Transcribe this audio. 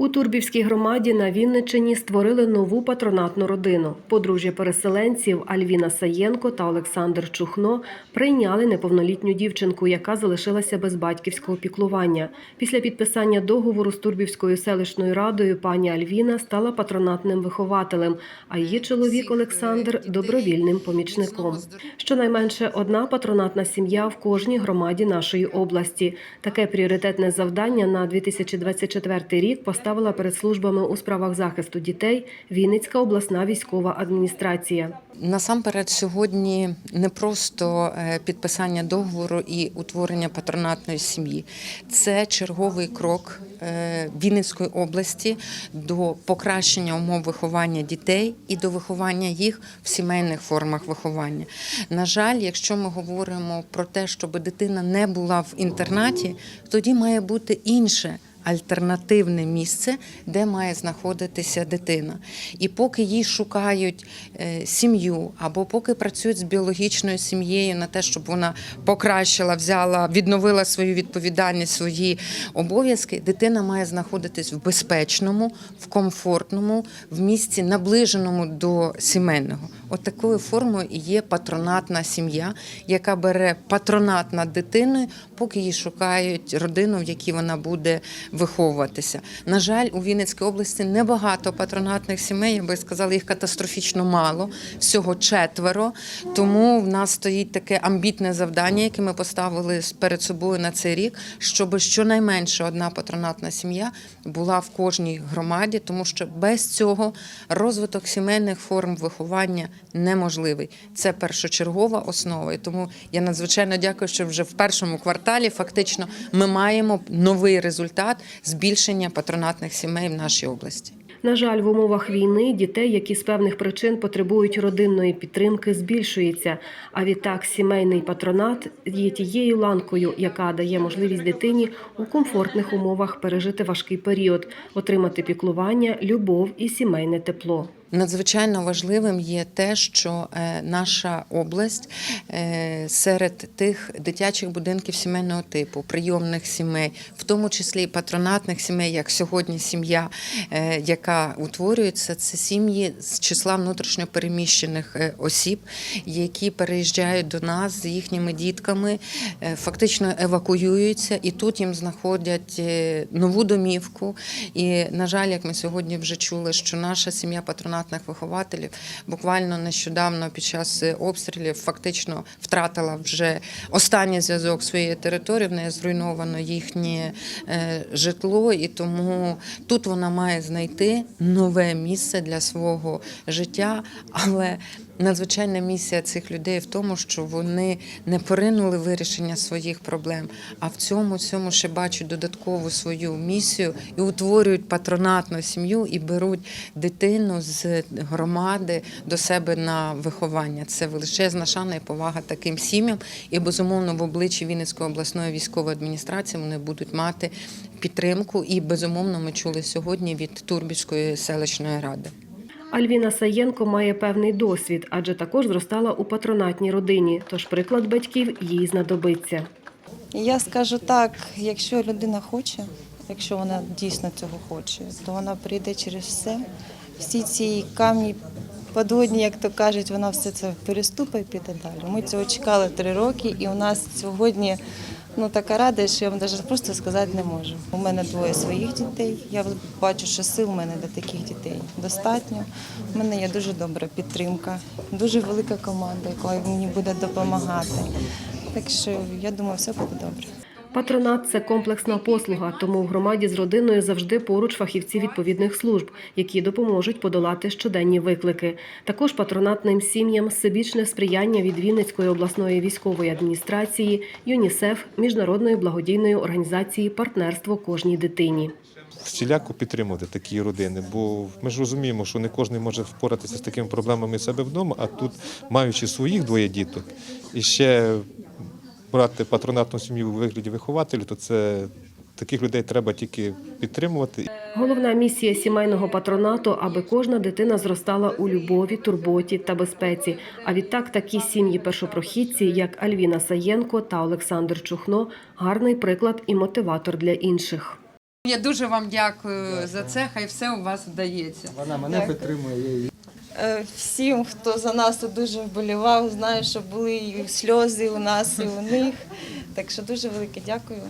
У Турбівській громаді на Вінниччині створили нову патронатну родину. Подружжя переселенців Альвіна Саєнко та Олександр Чухно прийняли неповнолітню дівчинку, яка залишилася без батьківського піклування. Після підписання договору з Турбівською селищною радою пані Альвіна стала патронатним вихователем, а її чоловік Олександр добровільним помічником. Щонайменше одна патронатна сім'я в кожній громаді нашої області. Таке пріоритетне завдання на 2024 рік поставила перед службами у справах захисту дітей Вінницька обласна військова адміністрація. Насамперед, сьогодні не просто е, підписання договору і утворення патронатної сім'ї, це черговий крок е, Вінницької області до покращення умов виховання дітей і до виховання їх в сімейних формах виховання. На жаль, якщо ми говоримо про те, щоб дитина не була в інтернаті, тоді має бути інше альтернативне місце, де має знаходитися дитина. І поки їй шукають е, сім'ю, або поки працюють з біологічною сім'єю на те, щоб вона покращила, взяла, відновила свою відповідальність, свої обов'язки, дитина має знаходитись в безпечному, в комфортному, в місці наближеному до сімейного. От такою формою є патронатна сім'я, яка бере патронат над дитиною, поки їй шукають родину, в якій вона буде виховуватися. На жаль, у Вінницькій області небагато патронатних сімей, я би сказала, їх катастрофічно мало, всього четверо. Тому в нас стоїть таке амбітне завдання, яке ми поставили перед собою на цей рік, щоб щонайменше одна патронатна сім'я була в кожній громаді, тому що без цього розвиток сімейних форм виховання неможливий. Це першочергова основа. І тому я надзвичайно дякую, що вже в першому кварталі фактично ми маємо новий результат збільшення патронатних сімей в нашій області. На жаль, в умовах війни дітей, які з певних причин потребують родинної підтримки, збільшується. А відтак сімейний патронат є тією ланкою, яка дає можливість дитині у комфортних умовах пережити важкий період, отримати піклування, любов і сімейне тепло. Надзвичайно важливим є те, що е, наша область е, серед тих дитячих будинків сімейного типу, прийомних сімей, в тому числі і патронатних сімей, як сьогодні сім'я, е, яка утворюється, це сім'ї з числа внутрішньопереміщених осіб, які переїжджають до нас з їхніми дітками, фактично евакуюються, і тут їм знаходять нову домівку. І, на жаль, як ми сьогодні вже чули, що наша сім'я патронатних вихователів. Буквально нещодавно під час е, обстрілів фактично втратила вже останній зв'язок своєї території, в неї зруйновано їхнє е, житло, і тому тут вона має знайти нове місце для свого життя, але Надзвичайна місія цих людей в тому, що вони не поринули вирішення своїх проблем, а в цьому цьому ще бачать додаткову свою місію і утворюють патронатну сім'ю і беруть дитину з громади до себе на виховання. Це величезна шана і повага таким сім'ям. І безумовно в обличчі Вінницької обласної військової адміністрації вони будуть мати підтримку. І безумовно ми чули сьогодні від Турбівської селищної ради. Альвіна Саєнко має певний досвід, адже також зростала у патронатній родині, тож приклад батьків їй знадобиться. Я скажу так: якщо людина хоче, якщо вона дійсно цього хоче, то вона прийде через все. Всі ці камні подводні, як то кажуть, вона все це переступить і піде далі. Ми цього чекали три роки, і у нас сьогодні ну така рада, що я вам навіть просто сказати не можу. У мене двоє своїх дітей. Я бачу, що сил у мене для таких дітей достатньо. У мене є дуже добра підтримка, дуже велика команда, яка мені буде допомагати. Так що я думаю, все буде добре. Патронат це комплексна послуга, тому в громаді з родиною завжди поруч фахівці відповідних служб, які допоможуть подолати щоденні виклики. Також патронатним сім'ям всебічне сприяння від Вінницької обласної військової адміністрації, ЮНІСЕФ, міжнародної благодійної організації Партнерство кожній дитині. всіляко підтримувати такі родини, бо ми ж розуміємо, що не кожен може впоратися з такими проблемами себе вдома, а тут, маючи своїх двоє діток, і ще брати патронатну сім'ю у вигляді вихователів, то це таких людей треба тільки підтримувати. Головна місія сімейного патронату, аби кожна дитина зростала у любові, турботі та безпеці. А відтак такі сім'ї першопрохідці, як Альвіна Саєнко та Олександр Чухно, гарний приклад і мотиватор для інших. Я дуже вам дякую за це. Хай все у вас вдається. Вона мене підтримує. Е, Всім, хто за нас дуже вболівав, знаю, що були і сльози у нас, і у них. Так що дуже велике дякую.